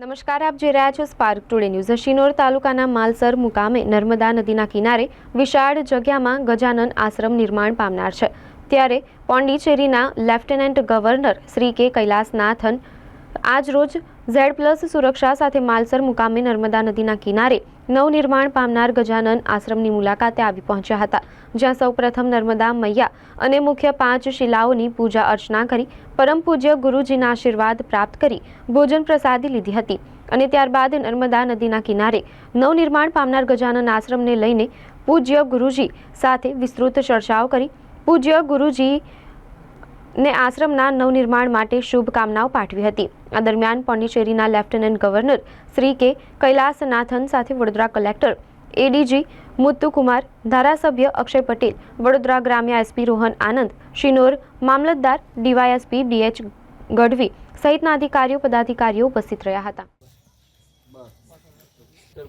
નમસ્કાર, આપ જોઈ રહ્યા છો સ્પાર્ક ટુડે ન્યૂઝ શિનોર તાલુકાના માલસર મુકામે નર્મદા નદીના કિનારે વિશાળ જગ્યામાં ગજાનન આશ્રમ નિર્માણ પામનાર છે. ત્યારે પોંડિચેરીના લેફ્ટનન્ટ ગવર્નર શ્રી કે કૈલાસનાથન આજરોજ ઝેડ પ્લસ સુરક્ષા સાથે માલસર મુકામે નર્મદા નદીના કિનારે નવનિર્માણ પામનાર ગજાનન આશ્રમની મુલાકાતે આવી પહોંચ્યા હતા, જ્યાં સૌપ્રથમ નર્મદા મૈયા અને મુખ્ય પાંચ શિલાઓની પૂજા અર્ચના કરી, પરમ પૂજ્ય ગુરુજીના આશીર્વાદ પ્રાપ્ત કરી, ભોજન પ્રસાદી લીધી હતી અને ત્યારબાદ નર્મદા નદીના કિનારે નવનિર્માણ પામનાર ગજાનન આશ્રમને લઈને પૂજ્ય ગુરુજી સાથે વિસ્તૃત ચર્ચાઓ કરી, પૂજ્ય ગુરુજી ને આશ્રમના નવનિર્માણ માટે શુભકામનાઓ પાઠવી હતી. આ દરમિયાન પોંડિચેરીના લેફ્ટનન્ટ ગવર્નર શ્રી કે કૈલાસનાથન સાથે વડોદરા કલેક્ટર એડીજી મુત્તુકુમાર, ધારાસભ્ય અક્ષય પટેલ, વડોદરા ગ્રામ્ય એસપી રોહન આનંદ, શિનોર મામલતદાર ડીવાયએસપી ડીએચ ગઢવી સહિતના અધિકારીઓ, પદાધિકારીઓ ઉપસ્થિત રહ્યા હતા.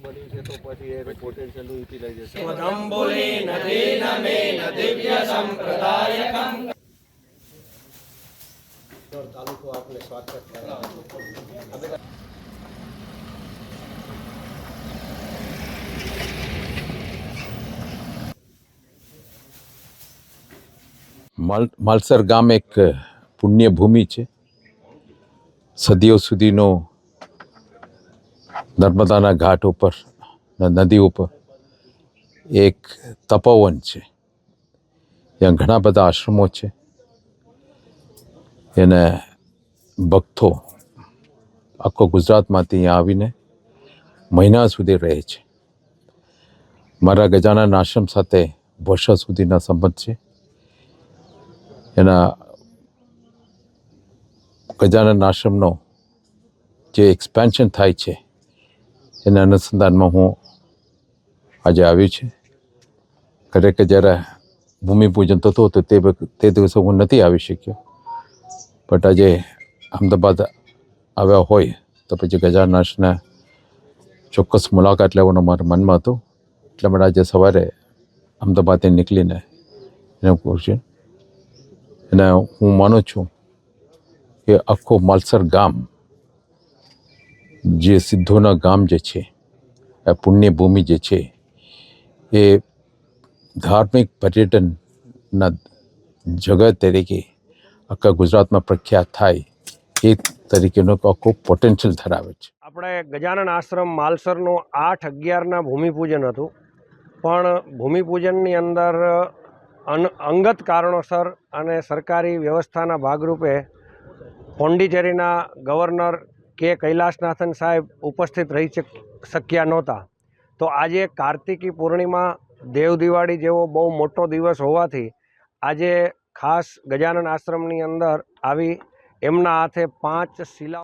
બન્યું છે તો પછી એનું પોટેન્શિયલ યુટિલાઇઝેશન તાલુકો આપને સ્વાગત કરે માલ માલસર ગામ એક પુણ્ય ભૂમિ છે સદીઓ સુધીનો નર્મદાના ઘાટ ઉપર ન- નદી ઉપર એક તપોવન છે ત્યાં ઘણા બધા આશ્રમો છે એને ભક્તો આખો ગુજરાતમાંથી અહીંયા આવીને મહિના સુધી રહે છે. મારા ગજાનન આશ્રમ સાથે વર્ષો સુધીના સંબંધ છે. એના ગજાનન આશ્રમનો જે એક્સપેન્શન થાય છે, એના અનુસંધાનમાં હું આજે આવ્યું છે. ખરેખર જ્યારે ભૂમિપૂજન થતું હતું તે તે દિવસે હું નથી આવી શક્યો. બટ આજે અમદાવાદ આવ્યા હોય તો પછી ગજાનન ચોક્કસ મુલાકાત લેવાનું મારા મનમાં હતું. એટલે માટે આજે સવારે અમદાવાદથી નીકળીને એને પૂછ્યું. અને હું માનું છું કે આખું માલસર ગામ જે સિદ્ધોના ગામ જે છે, આ પુણ્યભૂમિ જે છે, એ ધાર્મિક પર્યટનના જગત તરીકે આખા ગુજરાતમાં પ્રખ્યાત થાય એ તરીકેનો આખો પોટેન્શિયલ ધરાવે છે. આપણે ગજાનન આશ્રમ માલસરનું આઠ અગિયારના ભૂમિપૂજન હતું. પણ ભૂમિપૂજનની અંદર અંગત કારણોસર અને સરકારી વ્યવસ્થાના ભાગરૂપે પોંડિચેરીના ગવર્નર કે કૈલાસનાથન સાહેબ ઉપસ્થિત રહી શક- શક્યા નહોતા. તો આજે કાર્તિકી પૂર્ણિમા દેવ દિવાળી જેવો બહુ મોટો દિવસ હોવાથી આજે ખાસ ગજાનન આશ્રમની અંદર આવી એમના હાથે પાંચ શિલા